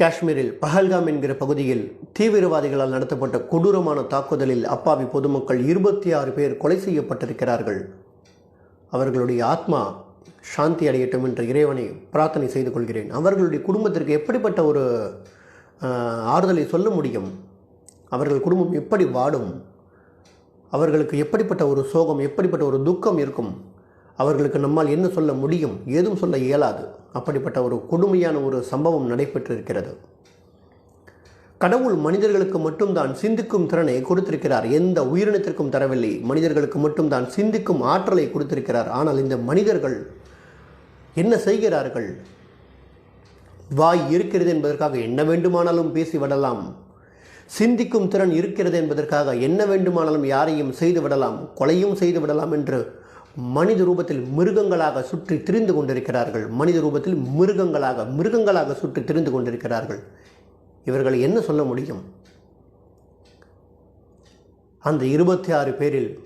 காஷ்மீரில் பஹல்காம் என்கிற பகுதியில் தீவிரவாதிகளால் நடத்தப்பட்ட கொடூரமான தாக்குதலில் அப்பாவி பொதுமக்கள் இருபத்தி ஆறு பேர் கொலை செய்யப்பட்டிருக்கிறார்கள். அவர்களுடைய ஆத்மா சாந்தி அடையட்டும் என்ற இறைவனை பிரார்த்தனை செய்து கொள்கிறேன். அவர்களுடைய குடும்பத்திற்கு எப்படிப்பட்ட ஒரு ஆறுதலை சொல்ல முடியும்? அவர்கள் குடும்பம் எப்படி வாடும்? அவர்களுக்கு எப்படிப்பட்ட ஒரு சோகம் எப்படிப்பட்ட ஒரு துக்கம் இருக்கும்? அவர்களுக்கு நம்மால் என்ன சொல்ல முடியும்? ஏதும் சொல்ல இயலாது. அப்படிப்பட்ட ஒரு கொடுமையான ஒரு சம்பவம் நடைபெற்றிருக்கிறது. கடவுள் மனிதர்களுக்கு மட்டும்தான் சிந்திக்கும் திறனை கொடுத்திருக்கிறார். எந்த உயிரினத்திற்கும் தரவில்லை. மனிதர்களுக்கு மட்டும்தான் சிந்திக்கும் ஆற்றலை கொடுத்திருக்கிறார். ஆனால் இந்த மனிதர்கள் என்ன செய்கிறார்கள்? வாய் இருக்கிறது என்பதற்காக என்ன வேண்டுமானாலும் பேசிவிடலாம் சிந்திக்கும் திறன் இருக்கிறது என்பதற்காக என்ன வேண்டுமானாலும் யாரையும் செய்து விடலாம். கொலையும் செய்து விடலாம் என்று மனித ரூபத்தில் மிருகங்களாக சுற்றி திரிந்து கொண்டிருக்கிறார்கள். மனித ரூபத்தில் மிருகங்களாக மிருகங்களாக சுற்றி திரிந்து கொண்டிருக்கிறார்கள். இவர்களை என்ன சொல்ல முடியும்? அந்த இருபத்தி ஆறு பேரில்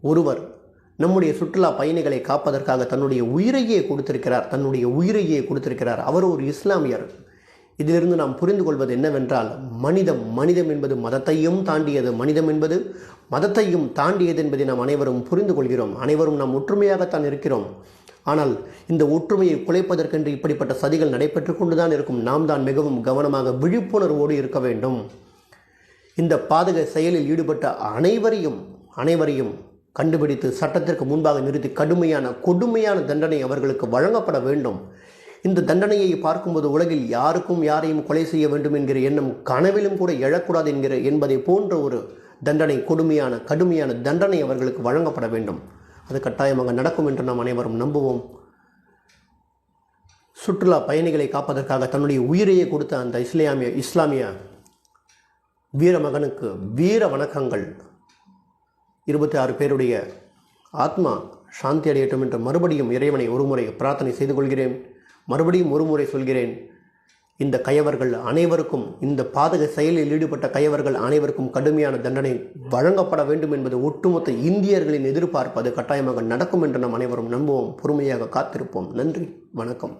ஒருவர் நம்முடைய சுற்றுலா பயணிகளை காப்பதற்காக தன்னுடைய உயிரையே கொடுத்திருக்கிறார் தன்னுடைய உயிரையே கொடுத்திருக்கிறார். அவர் ஒரு இஸ்லாமியர். இதிலிருந்து நாம் புரிந்து கொள்வது என்னவென்றால் மனிதம் மனிதம் என்பது மதத்தையும் தாண்டியது மனிதம் என்பது மதத்தையும் தாண்டியது என்பதை நாம் அனைவரும் புரிந்து கொள்கிறோம். அனைவரும் நாம் ஒற்றுமையாகத்தான் இருக்கிறோம். ஆனால் இந்த ஒற்றுமையை குலைப்பதற்கென்று இப்படிப்பட்ட சதிகள் நடைபெற்று கொண்டுதான் இருக்கும். நாம் தான் மிகவும் கவனமாக விழிப்புணர்வோடு இருக்க வேண்டும். இந்த பாதக செயலில் ஈடுபட்ட அனைவரையும் அனைவரையும் கண்டுபிடித்து சட்டத்திற்கு முன்பாக நிறுத்தி கடுமையான கொடுமையான தண்டனை அவர்களுக்கு வழங்கப்பட வேண்டும். இந்த தண்டனையை பார்க்கும்போது உலகில் யாருக்கும் யாரையும் கொலை செய்ய வேண்டும் என்கிற எண்ணம் கனவிலும் கூட எழக்கூடாது என்கிற என்பதை போன்ற ஒரு தண்டனை கொடுமையான கடுமையான தண்டனை அவர்களுக்கு வழங்கப்பட வேண்டும். அது கட்டாயமாக நடக்கும் என்று நாம் அனைவரும் நம்புவோம். சுற்றுலா பயணிகளை காப்பதற்காக தன்னுடைய உயிரையே கொடுத்த அந்த இஸ்லாமிய இஸ்லாமிய வீரமகனுக்கு வீர வணக்கங்கள். இருபத்தி ஆறு பேருடைய ஆத்மா சாந்தி அடையட்டும் என்று மறுபடியும் இறைவனை ஒருமுறை பிரார்த்தனை செய்து கொள்கிறேன். மறுபடியும் ஒருமுறை சொல்கிறேன். இந்த கயவர்கள் அனைவருக்கும் இந்த பாதக செயலில் ஈடுபட்ட கயவர்கள் அனைவருக்கும் கடுமையான தண்டனை வழங்கப்பட வேண்டும் என்பது ஒட்டுமொத்த இந்தியர்களின் எதிர்பார்ப்பு. அது கட்டாயமாக நடக்கும் என்று நாம் அனைவரும் நம்புவோம். பொறுமையாக காத்திருப்போம். நன்றி. வணக்கம்.